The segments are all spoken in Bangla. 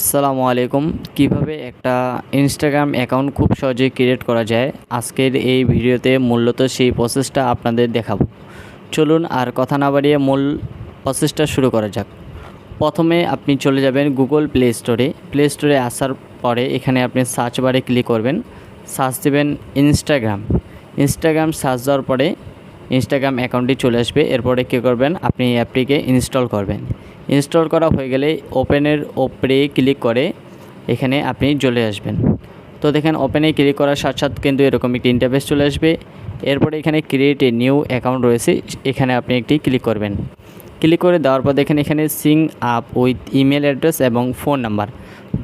আসসালামু আলাইকুম। কীভাবে একটা ইনস্টাগ্রাম অ্যাকাউন্ট খুব সহজেই ক্রিয়েট করা যায়? আজকের এই ভিডিওতে মূলত সেই প্রসেসটা আপনাদের দেখাবো। চলুন আর কথা না বাড়িয়ে মূল প্রসেসটা শুরু করা যাক। প্রথমে আপনি চলে যাবেন গুগল প্লে স্টোরে প্লে স্টোরে আসার পরে এখানে আপনি সার্চ বারে ক্লিক করবেন। সার্চ দেবেন ইনস্টাগ্রাম ইনস্টাগ্রাম সার্চ দেওয়ার পরে ইনস্টাগ্রাম অ্যাকাউন্টটি চলে আসবে। এরপরে কী করবেন? আপনি অ্যাপটিকে ইনস্টল করবেন। ইনস্টল করা হয়ে গেলে ওপেনের ওপরে ক্লিক করে এখানে আপনি চলে আসবেন। তো দেখেন ওপেনে ক্লিক করার সাথে সাথে কিন্তু এরকম একটি ইন্টারফেস চলে আসবে। এরপরে এখানে ক্রিয়েট এ নিউ অ্যাকাউন্ট রয়েছে, এখানে আপনি একটি ক্লিক করবেন। ক্লিক করে দেওয়ার পর দেখেন এখানে sign up with email address এবং ফোন নাম্বার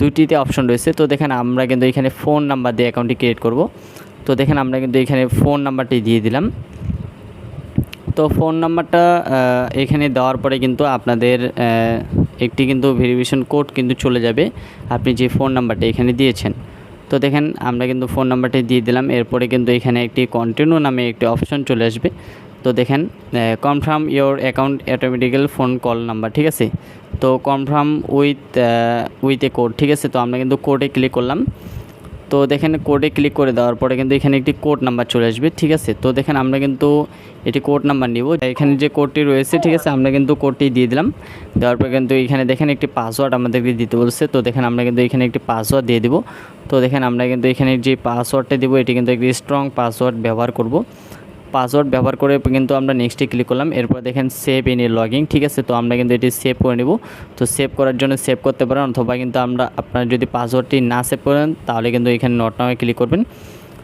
দুইটিতে অপশন রয়েছে। তো দেখেন আমরা কিন্তু এখানে ফোন নাম্বার দিয়ে অ্যাকাউন্টটি ক্রিয়েট করব। তো দেখেন আমরা কিন্তু এখানে ফোন নাম্বারটি দিয়ে দিলাম। তো ফোন নাম্বারটা এখানে দেওয়ার পরে কিন্তু আপনাদের একটি কিন্তু ভেরিফিকেশন কোড কিন্তু চলে যাবে। আপনি যে ফোন নাম্বারটা এখানে দিয়েছেন। তো দেখেন, আমরা কিন্তু ফোন নাম্বারটি দিয়ে দিলাম। এরপরে কিন্তু এখানে একটি কন্টিনিউ নামে একটি অপশন চলে আসবে। তো দেখেন confirm your account automatically phone call number ঠিক আছে? তো confirm with with a code ঠিক আছে? তো আমরা কিন্তু কোডে ক্লিক করলাম। তো দেখেন কোডে ক্লিক করে দেওয়ার পরে কিন্তু এখানে একটি কোড নাম্বার চলে আসবে, ঠিক আছে? তো দেখেন আমরা কিন্তু এটি কোড নাম্বার নিব। এখানে যে কোডটি রয়েছে, ঠিক আছে, আমরা কিন্তু কোডটি দিয়ে দিলাম। দেওয়ার পরে কিন্তু এখানে দেখেন একটি পাসওয়ার্ড আমাদেরকে দিতে বলছে। তো দেখেন আমরা কিন্তু এখানে একটি পাসওয়ার্ড দিয়ে দিব। তো দেখেন আমরা কিন্তু এখানে যে পাসওয়ার্ডটা দেবো, এটি কিন্তু একটি স্ট্রং পাসওয়ার্ড ব্যবহার করব। পাসওয়ার্ড ব্যবহার করে কিন্তু আমরা নেক্সটে ক্লিক করলাম। এরপর দেখেন সেভ ইন লগিং ঠিক আছে? তো আমরা কিন্তু এটি সেভ করে নেব। তো সেভ করার জন্য সেভ করতে পারেন অথবা কিন্তু আমরা আপনার যদি পাসওয়ার্ডটি না সেভ করেন, তাহলে কিন্তু এখানে নট নামে ক্লিক করবেন।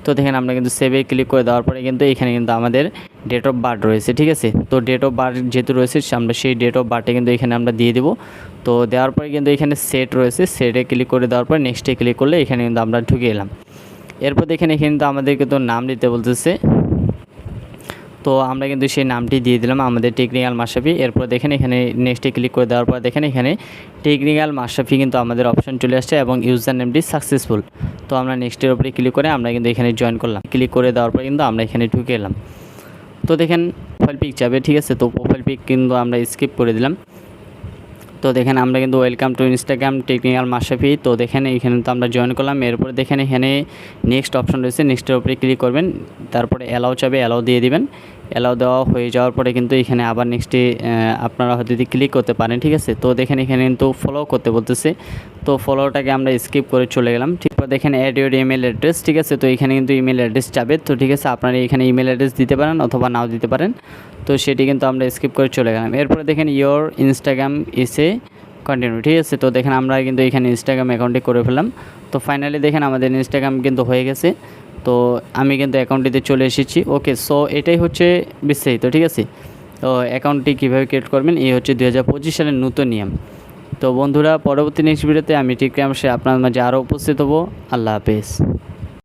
তো দেখেন আমরা কিন্তু সেভে ক্লিক করে দেওয়ার পরে কিন্তু এখানে কিন্তু আমাদের ডেট অফ বার্থ রয়েছে, ঠিক আছে? তো ডেট অফ বার্থ যেহেতু রয়েছে আমরা সেই ডেট অফ বার্থে কিন্তু এখানে আমরা দিয়ে দেবো। তো দেওয়ার পরে কিন্তু এখানে সেট রয়েছে। সেটে ক্লিক করে দেওয়ার পরে নেক্সটে ক্লিক করলে এখানে কিন্তু আমরা ঢুকে এলাম। এরপর দেখেন এখানে কিন্তু আমাদেরকে তো নাম দিতে বলতেছে। তো আমরা কিন্তু সেই নামটি দিয়ে দিলাম আমাদের টেকনিক্যাল মাশরাফি। এরপর দেখেন এখানে নেক্সটে ক্লিক করে দেওয়ার পর দেখেন এখানে টেকনিক্যাল মাশরাফি কিন্তু আমাদের অপশন চলে আসছে এবং ইউজার নেমটি সাকসেসফুল তো আমরা নেক্সটের উপরে ক্লিক করে আমরা কিন্তু এখানে জয়েন করলাম। ক্লিক করে দেওয়ার পর কিন্তু আমরা এখানে ঢুকে এলাম। তো দেখেন প্রোফাইল পিক যাবে, ঠিক আছে? তো প্রোফাইল পিক কিন্তু আমরা স্কিপ করে দিলাম। তো দেখেন আমরা কিন্তু welcome to Instagram technical Mashrafi. তো দেখেন এখানে তো আমরা জয়েন করলাম। এরপরে দেখেন এখানে নেক্সট অপশন রয়েছে। নেক্সটের উপরে ক্লিক করবেন। তারপরে অ্যালাউ চাবে অ্যালাউ দিয়ে দিবেন। অ্যালাউ দেওয়া হয়ে যাওয়ার পরে কিন্তু এখানে আবার নেক্সটে আপনারা হয়তো যদি ক্লিক করতে পারেন, ঠিক আছে? তো দেখেন এখানে কিন্তু ফলো করতে বলতেছে। তো ফলোটাকে আমরা স্কিপ করে চলে গেলাম। ঠিক আছে, দেখেন অ্যাড ইউর ইমেল অ্যাড্রেস ঠিক আছে? তো এখানে কিন্তু ইমেল অ্যাড্রেস যাবে। তো ঠিক আছে, আপনারা এখানে ইমেল অ্যাড্রেস দিতে পারেন অথবা নাও দিতে পারেন। তো সেটি কিন্তু আমরা স্কিপ করে চলে গেলাম। এরপরে দেখেন ইয়োর ইনস্টাগ্রাম এসে কন্টিনিউ ঠিক আছে? তো দেখেন আমরা কিন্তু এখানে ইনস্টাগ্রাম অ্যাকাউন্টটি করে ফেললাম। তো ফাইনালি দেখেন আমাদের ইনস্টাগ্রাম কিন্তু হয়ে গেছে। তো আমি কিন্তু অ্যাকাউন্টটিতে চলে এসেছি। ওকে সো এটাই হচ্ছে বিস্তারিত, ঠিক আছে? তো অ্যাকাউন্টটি কীভাবে ক্রিয়েট করবেন? এই হচ্ছে দু হাজার পঁচিশ সালের নতুন নিয়ম। তো বন্ধুরা, পরবর্তী নেক্সট ভিডিওতে আমি ঠিক সে আপনার মাঝে আরও উপস্থিত হব। আল্লাহ হাফেজ।